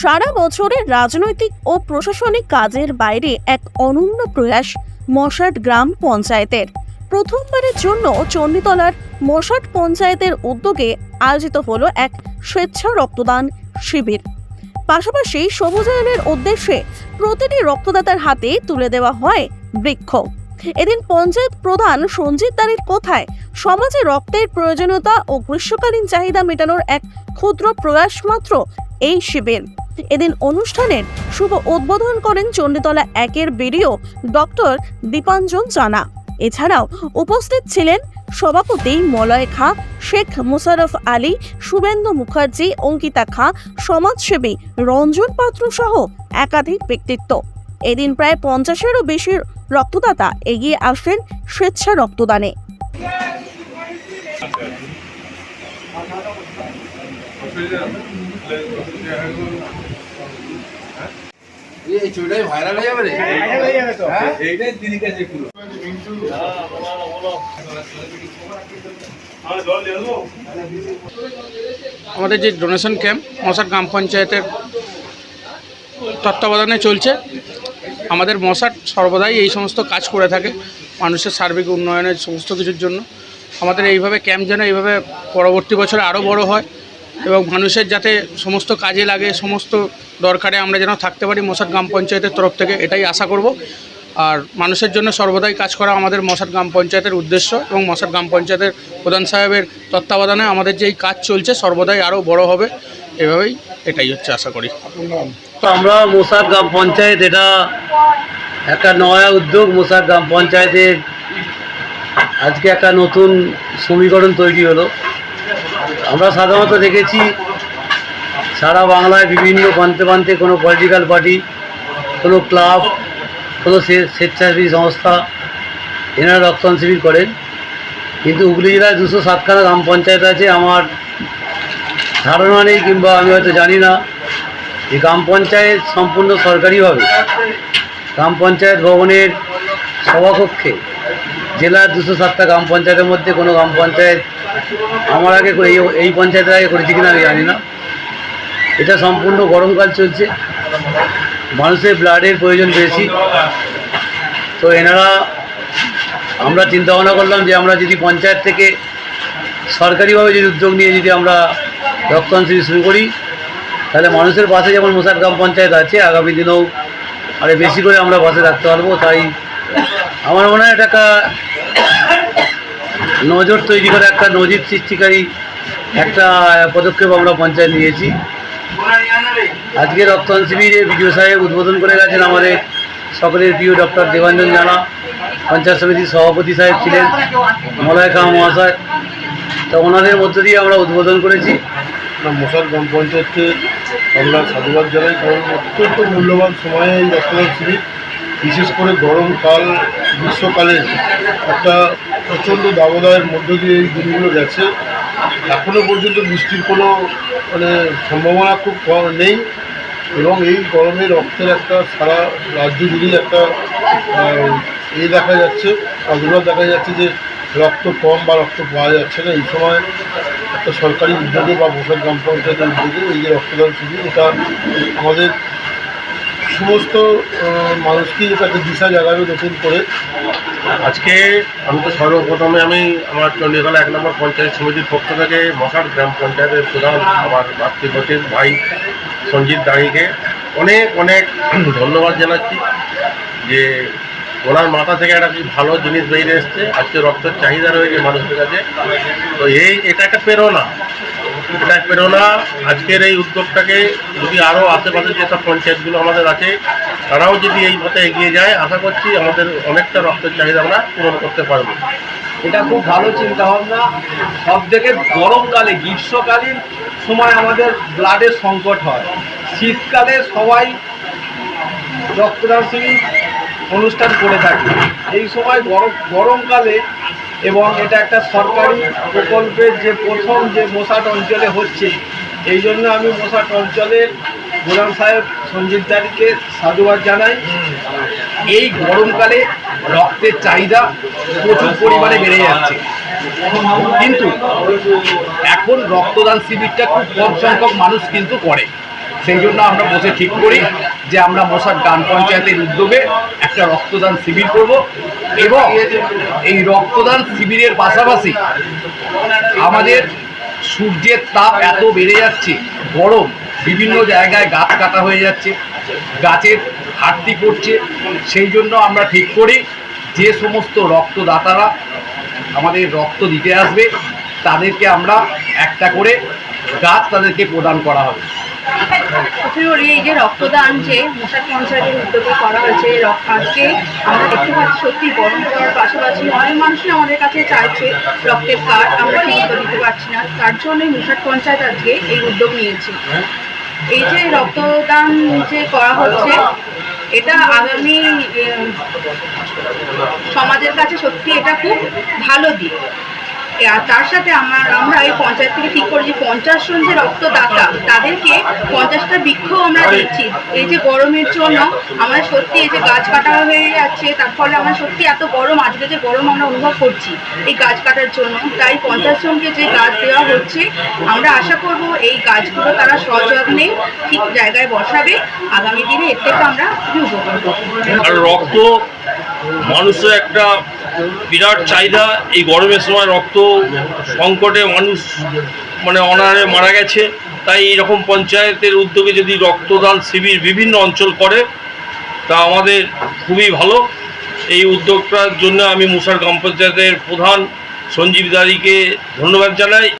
সারা বছরের রাজনৈতিক ও প্রশাসনিক কাজের বাইরে এক অনন্য প্রয়াস মশাট গ্রাম পঞ্চায়েতের। প্রথমবারের জন্য চণ্ডীতলার মশাট পঞ্চায়েতের উদ্যোগে আয়োজিত হলো এক স্বেচ্ছা রক্তদান শিবির। পাশাপাশি সবুজায়নের উদ্দেশ্যে প্রতিটি রক্তদাতার হাতে তুলে দেওয়া হয় বৃক্ষ। এদিন পঞ্চায়েত প্রধান সঞ্জিত দারের কথায়, সমাজে রক্তের প্রয়োজনীয়তা ও গ্রীষ্মকালীন চাহিদা মেটানোর এক ক্ষুদ্র প্রয়াস মাত্র এই শিবির। এদিন অনুষ্ঠানের শুভ উদ্বোধন করেন চণ্ডীতলা একের বিডিও ডক্টর দীপাঞ্জন জানা এছাড়াও উপস্থিত ছিলেন সভাপতি মলয় খাঁ, শেখ মুশারফ আলী, শুভেন্দু মুখার্জি, অঙ্কিতা খাঁ, সমাজসেবী রঞ্জন পাত্র সহ একাধিক ব্যক্তিত্ব। এদিন প্রায় পঞ্চাশেরও বেশি রক্তদাতা এগিয়ে আসেন স্বেচ্ছা রক্তদানে আমাদের যে ডোনেশন ক্যাম্প মশার গ্রাম পঞ্চায়েতের তত্ত্বাবধানে চলছে। আমাদের মশার সর্বদাই এই সমস্ত কাজ করে থাকে, মানুষের সার্বিক উন্নয়নের সমস্ত কিছুর জন্য। আমাদের এইভাবে ক্যাম্প যেন এইভাবে পরবর্তী বছরে আরও বড় হয় এবং মানুষের যাতে সমস্ত কাজে লাগে, সমস্ত দরকারে আমরা যেন থাকতে পারি মশার গ্রাম পঞ্চায়েতের তরফ থেকে, এটাই আশা করব। আর মানুষের জন্য সর্বদাই কাজ করা আমাদের মশার গ্রাম পঞ্চায়েতের উদ্দেশ্য এবং মশার গ্রাম পঞ্চায়েতের প্রধান সাহেবের তত্ত্বাবধানে আমাদের যে এই কাজ চলছে সর্বদাই আরও বড় হবে। এভাবেই এটাই হচ্ছে আশা করি। তো আমরা মোসার গ্রাম পঞ্চায়েত, এটা একটা নয়া উদ্যোগ মোসার গ্রাম পঞ্চায়েতের। আজকে একটা নতুন সমীকরণ তৈরি হলো। আমরা সাধারণত দেখেছি সারা বাংলায় বিভিন্ন প্রান্তে প্রান্তে কোনো পলিটিক্যাল পার্টি কোনো ক্লাব কোনো স্বেচ্ছাসেবী সংস্থা, এনারা রক্তদান শিবির করেন। কিন্তু হুগলি জেলায় দুশো সাতখানা গ্রাম পঞ্চায়েত আছে, আমার ধারণা নেই কিংবা আমি হয়তো জানি না। এই গ্রাম পঞ্চায়েত সম্পূর্ণ সরকারিভাবে। গ্রাম পঞ্চায়েত ভবনের সভাকক্ষে জেলার দুশো সাতটা গ্রাম পঞ্চায়েতের মধ্যে কোনো গ্রাম পঞ্চায়েত আমার আগে এই পঞ্চায়েতের আগে করেছি কিনা আমি জানি না। এটা সম্পূর্ণ গরমকাল চলছে। মানুষের ব্লাডের প্রয়োজন বেশি। তো এনারা, আমরা চিন্তা ভাবনা করলাম যে আমরা যদি পঞ্চায়েত থেকে সরকারিভাবে যদি উদ্যোগ নিয়ে যদি আমরা রক্তদান শিবির শুরু করি, তাহলে মানুষের পাশে যেমন মোসার গ্রাম পঞ্চায়েত আছে, আগামী দিনেও আরও বেশি করে আমরা পাশে রাখতে পারব। তাই আমার মনে হয় এটা একটা নজর তৈরি করে একটা নজির সৃষ্টিকারী একটা পদক্ষেপ আমরা পঞ্চায়েত নিয়েছি। আজকে রক্তদান শিবিরে বিডিও সাহেব উদ্বোধন করে গেছেন আমাদের সকলের প্রিয় ডক্টর দেবাঞ্জন জানা, পঞ্চায়েত সমিতির সভাপতি সাহেব ছিলেন, মলয় খাঁ মহাশয়। তো ওনাদের মধ্য দিয়ে আমরা উদ্বোধন করেছি। মশার গ্রাম পঞ্চায়েতকে আমরা সাধুবাদ জানাই, কারণ অত্যন্ত মূল্যবান সময়ে এই রক্তদান শিবির, বিশেষ করে গরমকাল গ্রীষ্মকালে একটা প্রচণ্ড দাবদায়ের মধ্য দিয়ে এই দিনগুলো গেছে। এখনও পর্যন্ত বৃষ্টির কোনো মানে সম্ভাবনা খুব কম নেই। এবং এই গরমে রক্তের একটা সারা রাজ্য জুড়েই একটা এ দেখা যাচ্ছে প্রাদুর্ভাব দেখা যাচ্ছে যে রক্ত কম বা রক্ত পাওয়া যাচ্ছে না। এই সময় একটা সরকারি উদ্যোগে বা বসার গ্রাম পঞ্চায়েতের উদ্যোগে এই যে রক্তদান শিবির, এটা আমাদের সমস্ত মানুষকেই এটা একটা দিশা জাগাবে নতুন করে। আজকে আমি তো সর্বপ্রথমে আমি আমার চণ্ডীতলা এক নম্বর পঞ্চায়েত সমিতির পক্ষ থেকে মশার গ্রাম পঞ্চায়েতের প্রধান আমার মাতৃগতির ভাই সঞ্জিত দাঁড়িকে অনেক অনেক ধন্যবাদ জানাচ্ছি যে ওনার মাথা থেকে একটা ভালো জিনিস বেরিয়ে এসছে। আজকে রক্তের চাহিদা রয়েছে মানুষের কাছে। তো এই, এটা একটা প্রেরণা। এটা প্রেরণা। আজকের এই উদ্যোগটাকে যদি আরও আশেপাশে যেসব পঞ্চায়েতগুলো আমাদের আছে তারাও যদি এই পথে এগিয়ে যায়, আশা করছি আমাদের অনেকটা রক্তের চাহিদা আমরা পূরণ করতে পারব। এটা খুব ভালো চিন্তা ভাবনা সব থেকে গরমকালে, গ্রীষ্মকালীন সময় আমাদের ব্লাডের সংকট হয়। শীতকালে সবাই রক্তদান অনুষ্ঠান করে থাকে। এই সময় গরম, গরমকালে এবং এটা একটা সরকারি প্রকল্পের যে প্রথম যে মোসাট অঞ্চলে হচ্ছে, এই জন্য আমি মোসাট অঞ্চলের গোলাম সাহেব সঞ্জিত দারিকে সাধুবাদ জানাই। এই গরমকালে রক্তের চাহিদা প্রচুর পরিমাণে বেড়ে যাচ্ছে। কিন্তু এখন রক্তদান শিবিরটা খুব কম সংখ্যক মানুষ কিন্তু করে। সেই জন্য আমরা বসে ঠিক করি যে আমরা মশার গ্রাম পঞ্চায়েতের উদ্যোগে একটা রক্তদান শিবির করব এবং এই রক্তদান শিবিরের পাশাপাশি আমাদের সূর্যের তাপ এত বেড়ে যাচ্ছে, গরম বিভিন্ন জায়গায় গাছ কাটা হয়ে যাচ্ছে, গাছের ঘাটতি পড়ছে। সেই জন্য আমরা ঠিক করি, যে সমস্ত রক্তদাতারা আমাদের রক্ত দিতে আসবে, তাদেরকে আমরা একটা করে গাছ তাদেরকে প্রদান করা হবে। এই যে পঞ্চায়েতের উদ্যোগে করা হয়েছে আমরা দেখতে পাচ্ছি সত্যি গরম পাশাপাশি অনেক চাইছে আমরা দিতে পারছি না। তার জন্যই মশার পঞ্চায়েত আজকে এই উদ্যোগ নিয়েছে। এই যে রক্তদান যে করা হচ্ছে, এটা আগামী সমাজের কাছে সত্যি এটা খুব ভালো দিক। আর তার সাথে আমার আমরা এই পঞ্চায়েত থেকে ঠিক করেছি পঞ্চাশ জন যে রক্তদাতা তাদেরকে পঞ্চাশটা বৃক্ষ আমরা দিচ্ছি। এই যে গরমের জন্য আমাদের সত্যি এই যে গাছ কাটা হয়ে যাচ্ছে তার ফলে আমরা সত্যি এত গরম আজকে যে গরম আমরা অনুভব করছি এই গাছ কাটার জন্য। তাই পঞ্চাশ জনকে যে গাছ দেওয়া হচ্ছে আমরা আশা করব এই গাছগুলো তারা সযত্নে ঠিক জায়গায় বসাবে। আগামী দিনে এর থেকে আমরা উপকার পাবো রক্ত মানুষের একটা বিরাট চাহিদা এই গরমের সময় রক্ত সংকটে মানুষ মানে অনারে মারা গেছে। তাই এরকম পঞ্চায়েতের উদ্যোগে যদি রক্তদান শিবির বিভিন্ন অঞ্চল করে, তা আমাদের খুবই ভালো। এই উদ্যোগটার জন্য আমি মুসার গ্রাম পঞ্চায়েতের প্রধান সঞ্জীব দারিকে ধন্যবাদ জানাই।